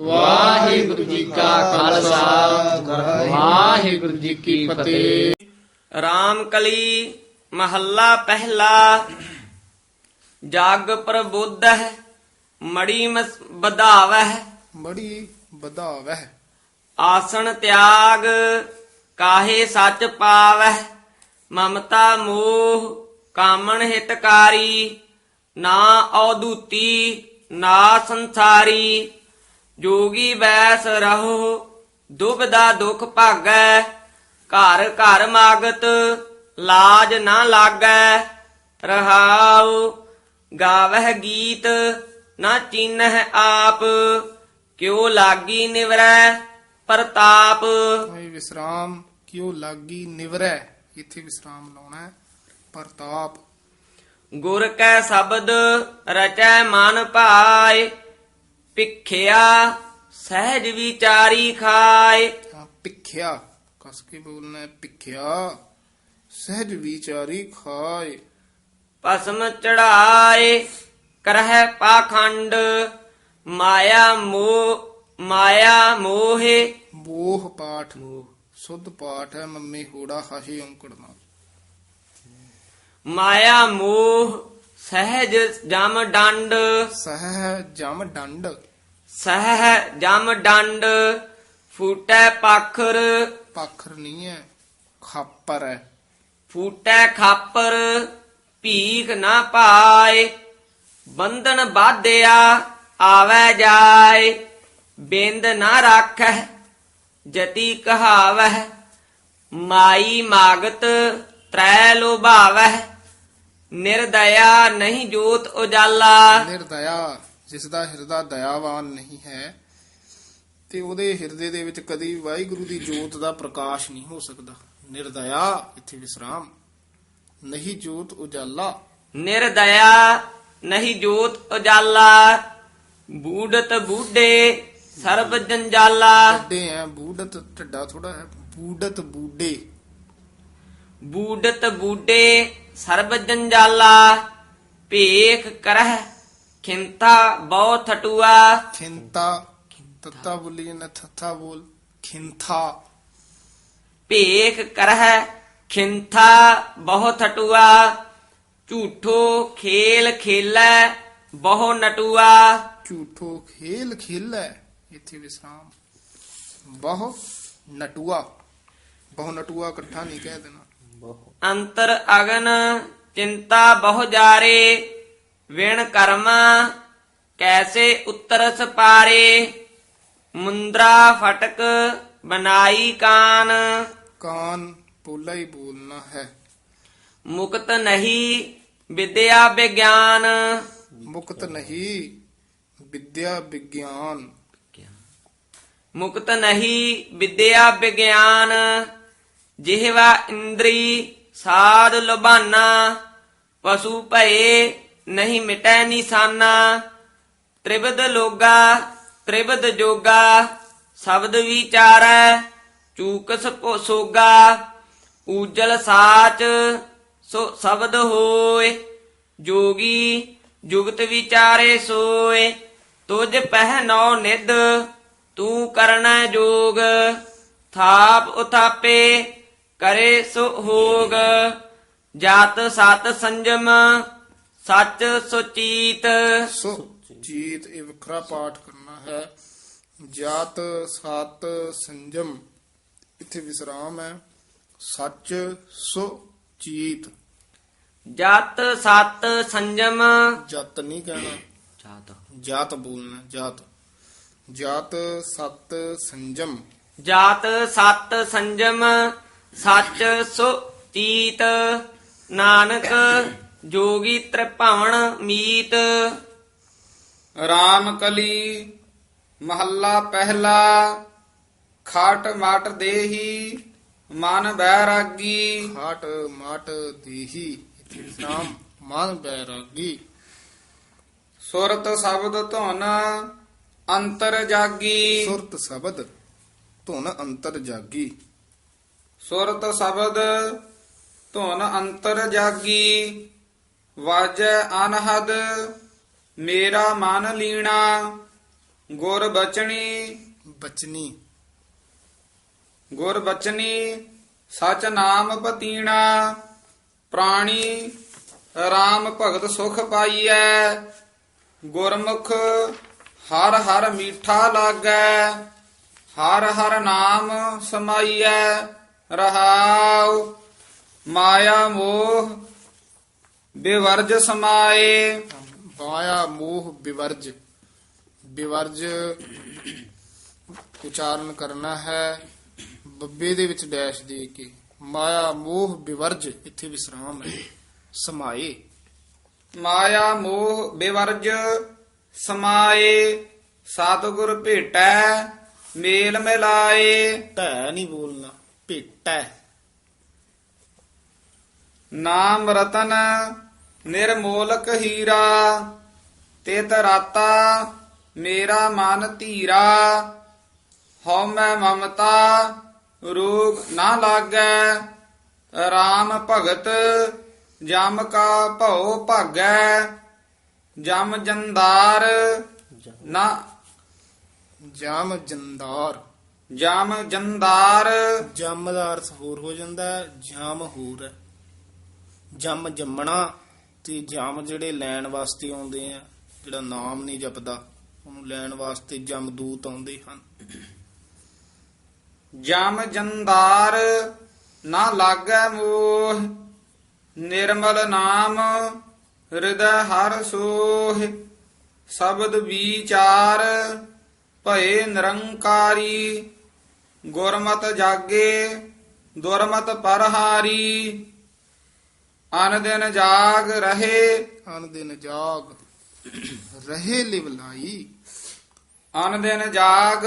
ਵਾਹਿਗੁਰੂ ਜੀ ਕਾ ਖਾਲਸਾ। ਵਾਹਿਗੁਰੂ ਜੀ ਕੀ ਫਤਿਹ। ਰਾਮਕਲੀ ਮਹੱਲਾ ਪਹਿਲਾ। ਜਗ ਪ੍ਰਬੁੱਧਹਿ ਮੜੀ ਵਧਾਵਹਿ। ਬੜੀ ਵਧਾਵਹਿ। ਆਸਣ ਤਿਆਗ ਕਾਹੇ ਸੱਚ ਪਾਵਹਿ। ਮਮਤਾ ਮੋਹ ਕਾਮਣ ਹਿਤਕਾਰੀ। ਨਾ ਔਦੂਤੀ ਨਾ ਸੰਸਾਰੀ। ਜੋਗੀ ਬੈਸ ਰਹੋ ਦੁਬਦਾ ਦੁਖ ਭਾਗੈ ਘਰ ਘਰ ਮਾਗਤ ਲਾਜ ਨਾ ਲਾਗੈ ਰਹਾਉ ਗਾਵਹਿ ਗੀਤ ਨਾ ਚੀਨਹਿ ਆਪ ਕਿਉ ਲਾਗੀ ਨਿਵਰੈ ਪ੍ਰਤਾਪ। ਇਹ ਵਿਸਰਾਮ ਕਿਉ ਲਾਗੀ ਨਿਵਰੈ ਇੱਥੇ ਵਿਸਰਾਮ ਲਾਉਣਾ ਹੈ ਪ੍ਰਤਾਪ। ਗੁਰ ਕੈ ਸ਼ਬਦ ਰਚੈ ਮਨ ਭਾਏ ਭਿਖਿਆ ਸਹਿਜ ਵਿਚਾਰੀ ਖਾਏ। ਹਾਂ, ਭਿਖਿਆ ਕਸ ਕੇ ਬੋਲਣਾ ਹੈ, ਭਿਖਿਆ ਸਹਿਜ ਵਿਚਾਰੀ ਖਾਏ। ਭਸਮ ਚੜਾਏ ਕਰਹਿ ਪਾਖੰਡ ਮਾਇਆ ਮੋਹ ਮਾਇਆ ਮੋਹੇ। ਮੋਹ ਪਾਠ ਸੁੱਧ ਪਾਠ ਹੈ ਮੰਮੀ ਹੋੜਾ ਹਾਹੇ ਔਂਕੜ ਨਾਲ ਮਾਇਆ ਮੋਹ ਸਹਿਜ ਜਮ ਡੰਡ। ਸਹਿ ਜਮ ਡੰਡ। ਸਹਿ ਜਮ ਡੰਡ ਫੂਟੈ ਪਾਖਰ। ਪਾਖਰ ਨਹੀਂ ਹੈ ਖਾਪਰ ਹੈ। ਫੂਟੈ ਖਾਪਰ ਭੀਖ ਨਾ ਪਾਏ। ਬੰਧਨ ਬਾਧਿਆ ਆਵੈ ਜਾਏ। ਬਿੰਦ ਨਾ ਰਾਖੈ ਜਤੀ ਕਹਾਵਹਿ। ਮਾਈ ਮਾਗਤ ਤ੍ਰੈ ਲੋਭਾਵਹਿ। ਨਿਰਦਇਆ ਨਹੀਂ ਜੋਤ ਉਜਾਲਾ। ਨਿਰਦਇਆ ਜਿਸ ਦਾ ਹਿਰਦਾ ਦਇਆਵਾਨ ਨਹੀਂ ਹੈ ਤੇ ਉਹਦੇ ਹਿਰਦੇ ਦੇ ਵਿੱਚ ਕਦੀ ਵਾਹਿਗੁਰੂ ਦੀ ਜੋਤ ਦਾ ਪ੍ਰਕਾਸ਼ ਨਹੀਂ ਹੋ ਸਕਦਾ। ਨਿਰਦਇਆ ਇੱਥੇ ਵਿਸਰਾਮ। ਨਹੀਂ ਜੋਤ ਉਜਾਲਾ। ਨਿਰਦਇਆ ਨਹੀਂ ਜੋਤ ਉਜਾਲਾ। ਬੂਡਤ ਬੂਡੇ ਸਰਬ ਜੰਜਾਲਾ। ਢੱਡੇ ਹੈ ਬੂਡਤ ਢੱਡਾ ਥੋੜਾ ਹੈ। ਬੂਡਤ ਬੂਡੇ ਬੂਡਤ ਬੂਡੇ ਸਰਬ ਜੰਜਾਲਾ ਭੇਖ ਕਰਹਿ ਖਿੰਤਾ ਬਹੁ ਥਟੂਆ। ਖਿੰਤਾ ਤੱਤਾ ਬੋਲੀ ਨਾ ਥੱਥਾ ਬੋਲ ਖਿੰਥਾ। ਭੇਖ ਕਰਹਿ ਖਿੰਥਾ ਬਹੁ ਥਟੂਆ ਝੂਠੋ ਖੇਲ ਖੇਲੈ ਬਹੁ ਨਟੂਆ। ਝੂਠੋ ਖੇਲ ਖੇਲੈ ਇੱਥੇ ਵਿਸਰਾਮ। ਬਹੁ ਨਟੂਆ ਬਹੁ ਨਟੂਆ ਇਕੱਠਾ ਨਹੀਂ ਕਹਿ ਦੇਣਾ। ਅੰਤਰ ਅਗਨ ਚਿੰਤਾ ਬਹੁ ਜਾਰੇ ਵਿਣ ਕਰਮਾ ਕੈਸੇ ਉਤਰ ਸਪਾਰੇ ਮੁੰਦਰਾ ਫਟਕ ਬਨਾਈ ਕਾਨ। ਕਾਨ ਪੋਲਾ ਹੀ ਬੋਲਣਾ ਹੈ। ਮੁਕਤ ਨਹੀਂ ਵਿਦਿਆ ਵਿਗਿਆਨ। ਮੁਕਤ ਨਹੀਂ ਵਿਦਿਆ ਵਿਗਿਆਨ। ਮੁਕਤ ਨਹੀਂ ਵਿਦਿਆ ਵਿਗਿਆਨ। ਜਿਹਵਾ ਇੰਦਰੀ ਸਾਧ ਲੁਬਾਨਾ ਪਸ਼ੂ ਭਏ ਨਹੀਂ ਮਿਟੈ ਨਿਸ਼ਾਨਾ। ਤ੍ਰਿਬਦ ਲੋਗਾ ਤ੍ਰਿਬਦ ਜੋਗਾ, ਸ਼ਬਦ ਵਿਚਾਰੈ, ਚੂਕਸ ਸੋਗਾ। ਊਜਲ ਸਾਚ ਸੋ ਸ਼ਬਦ ਹੋਏ, ਜੋਗੀ ਜੁਗਤ ਵਿਚਾਰੇ ਸੋਏ। ਤੁਝ ਪਹਿਨੋ ਨਿਦ ਤੂੰ ਕਰਨਾ ਜੋਗ, ਥਾਪ ਉਥਾਪੇ ਕਰੇ ਸੋ ਹੋਗ ਜਾਤ ਸਤ ਸੰਜਮ ਸੱਚ ਸੁਚੀਤ। ਸੋ ਜੀਤ ਇਹ ਵੱਖਰਾ ਪਾਠ ਕਰਨਾ ਹੈ। ਜਾਤ ਸਤ ਸੰਜਮ ਇੱਥੇ ਵਿਸਰਾਮ ਹੈ। ਸੱਚ ਸੋ ਜੀਤ ਜਾਤ ਸਤ ਸੰਜਮ। ਜਤ ਨਹੀਂ ਕਹਿਣਾ। ਜਾਤ। ਜਾਤ ਬੋਲਣਾ ਜਾਤ। ਜਾਤ ਸਤ ਸੰਜਮ। ਜਾਤ ਸਤ ਸੰਜਮ। ਸੱਚ ਸੁ ਚੀਤ ਨਾਨਕ ਜੋਗੀ ਤ੍ਰਿਭਵਨ ਮੀਤ। ਰਾਮ ਕਲੀ ਮਹੱਲਾ ਪਹਿਲਾ ਖਾਟ ਮਾਟ ਦੇਹੀ ਮਨ ਬੈਰਾਗੀ। ਖਾਟ ਮਾਟ ਦੇਹੀ ਇੱਥੇ ਵਿਸਰਾਮ ਮਨ ਬੈਰਾਗੀ। ਸੁਰਤ ਸ਼ਬਦ ਧੁਨ ਅੰਤਰ ਜਾਗੀ। ਸੁਰਤ ਸ਼ਬਦ ਧੁਨ ਅੰਤਰ ਜਾਗੀ। ਸੁਰਤ ਸ਼ਬਦ ਧੁਨ ਅੰਤਰ ਜਾਗੀ ਵਾਜੈ ਅਨਹਦ ਮੇਰਾ ਮਨ ਲੀਣਾ ਗੁਰ ਬਚਣੀ ਬਚਨੀ। ਗੁਰ ਬਚਨੀ ਸਚ ਨਾਮ ਪਤੀਣਾ ਪ੍ਰਾਣੀ RAM ਭਗਤ ਸੁਖ ਪਾਈਐ ਗੁਰਮੁਖ ਹਰ ਹਰ ਮੀਠਾ ਲਾਗੈ ਹਰ ਹਰ ਨਾਮ ਸਮਾਈਐ। ਰਹਾਉ ਮਾਇਆ ਮੋਹ ਬਿਵਰਜ ਸਮਾਏ। ਮਾਇਆ ਮੋਹ ਵਿਵਰਜ ਵਿਵਰਜ ਉਚਾਰਨ ਕਰਨਾ ਹੈ ਬੱਬੇ ਦੇ ਵਿੱਚ ਡੈਸ਼ ਦੇ ਕੇ। ਮਾਇਆ ਮੋਹ ਵਿਵਰਜ ਇੱਥੇ ਵਿਸਰਾਮ ਹੈ ਸਮਾਏ। ਮਾਇਆ ਮੋਹ ਬਿਵਰਜ ਸਮਾਏ ਸਤਿਗੁਰ ਭੇਟੈ ਮੇਲ ਮਿਲਾਏ। ਢੈ ਨਹੀਂ ਬੋਲਣਾ। ਭੇਟੈ। ਨਾਮ ਰਤਨ ਨਿਰਮੋਲਕ ਹੀਰਾ, ਤਿਤ ਰਾਤਾ ਮੇਰਾ ਮਨ ਧੀਰਾ। ਹਉ ਮੈਂ ਮਮਤਾ, ਰੋਗ ਨਾ ਲਾਗੈ। RAM ਭਗਤ, ਜਮ ਕਾ ਭਉ ਭਾਗੈ। ਜਮ ਜੰਦਾਰ, ਨਾ ਜਾਮ ਜੰਦਾਰ। ਜਮ ਜੰਦਾਰ। ਜੰਮ ਦਾ ਅਰਥ ਹੋਰ ਹੋ ਜਾਂਦਾ ਹੈ ਜਾਮ ਹੋਰ ਜੰਮ ਜੰਮਣਾ ਤੇ ਜਮ ਜਿਹੜੇ ਲੈਣ ਵਾਸਤੇ ਆਉਂਦੇ ਆ ਜਿਹੜਾ ਨਾਮ ਨਹੀਂ ਜਪਦਾ ਉਹਨੂੰ ਲੈਣ ਵਾਸਤੇ ਜਮਦੂਤ ਆਉਂਦੇ ਹਨ। ਜਮ ਜੰਦਾਰ ਨਾ ਲਾਗੈ ਮੋਹ ਨਿਰਮਲ ਨਾਮ ਹਿਰਦੈ ਹਰ ਸੋਹ। ਸ਼ਬਦ ਵਿਚਾਰ ਭਏ ਨਿਰੰਕਾਰੀ ਗੁਰਮਤ ਜਾਗੇ ਦੁਰਮਤ ਪਰਹਾਰੀ ਅਨ ਦਿਨ ਜਾਗ ਰਹੇ। ਅਨ ਦਿਨ ਜਾਗ ਰਹੇ ਲਿਵਲਾਈ ਅਨ ਦਿਨ ਜਾਗ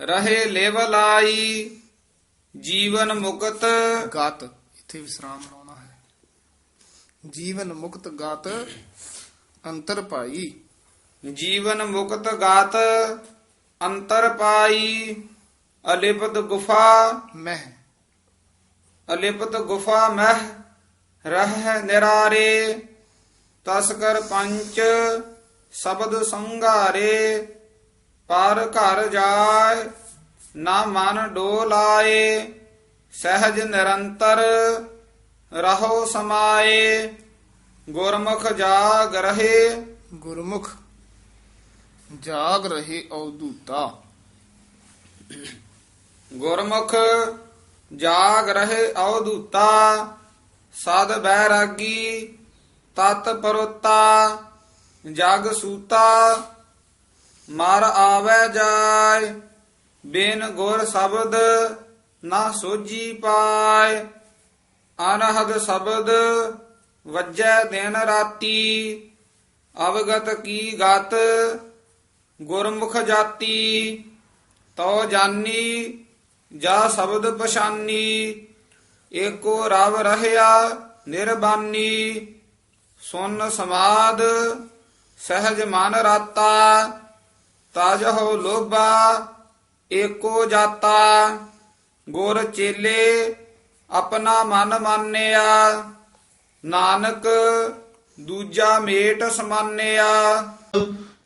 ਰਹੇ ਲਿਵ ਲਾਈ ਜੀਵਨ ਮੁਕਤ। ਗਤ ਇੱਥੇ ਵਿਸਰਾਮ ਲਾਉਣਾ ਹੈ। ਜੀਵਨ ਮੁਕਤ ਗਤ ਅੰਤਰ ਭਾਈ ਜੀਵਨ ਮੁਕਤ ਗਾਤ ਅੰਤਰ ਪਾਈ। ਅਲਿਪਤ ਗੁਫਾ ਮਹਿ। ਅਲਿਪਤ ਗੁਫਾ ਮਹਿ ਰਹਿ ਨਿਰਾਰੇ ਤਸਕਰ ਪੰਚ ਸ਼ਬਦ ਸੰਘਾਰੇ ਪਰ ਘਰ ਜਾਏ ਨਾ ਮਨ ਡੋਲਾਏ ਸਹਿਜ ਨਿਰੰਤਰ ਰਹੋ ਸਮਾਏ ਗੁਰਮੁਖ ਜਾਗ ਰਹੇ। ਗੁਰਮੁਖ ਜਾਗ ਰਹੇ ਅਵਧੂਤਾ ਗੁਰਮੁਖ ਜਾਗ ਰਹੇ ਔਦੂਤਾ ਸਦ ਬੈਰਾਗੀ ਤਤ ਪਰੋਤਾ, ਜਗ ਸੂਤਾ, ਮਰ ਆਵੈ ਜਾਏ, ਬਿਨ ਗੁਰ ਸ਼ਬਦ ਨਾ ਸੋਜੀ ਪਾਏ, ਅਨਹਦ ਸ਼ਬਦ ਵੱਜੈ ਦਿਨ ਰਾਤੀ, ਅਵਗਤ ਕੀ ਗਤ ਗੁਰਮੁਖ ਜਾਤੀ ਤੋ ਜਾਨੀ ਜਾ ਸ਼ਬਦ ਪਛਾਨੀ, ਏਕੋ ਰਵ ਰਹਿਆ ਨਿਰਬਾਨੀ, ਸੁਨ ਸਮਾਦ, ਸਹਿਜ ਮਨ ਰਾਤਾ, ਤਾਜ ਹੋ ਲੋਭਾ, ਏਕੋ ਜਾਤਾ, ਗੁਰ ਚੇਲੇ, ਆਪਣਾ ਮਨ ਮਾਨਿਆ, ਨਾਨਕ ਦੂਜਾ ਮੇਟ ਸਮਾਨਿਆ।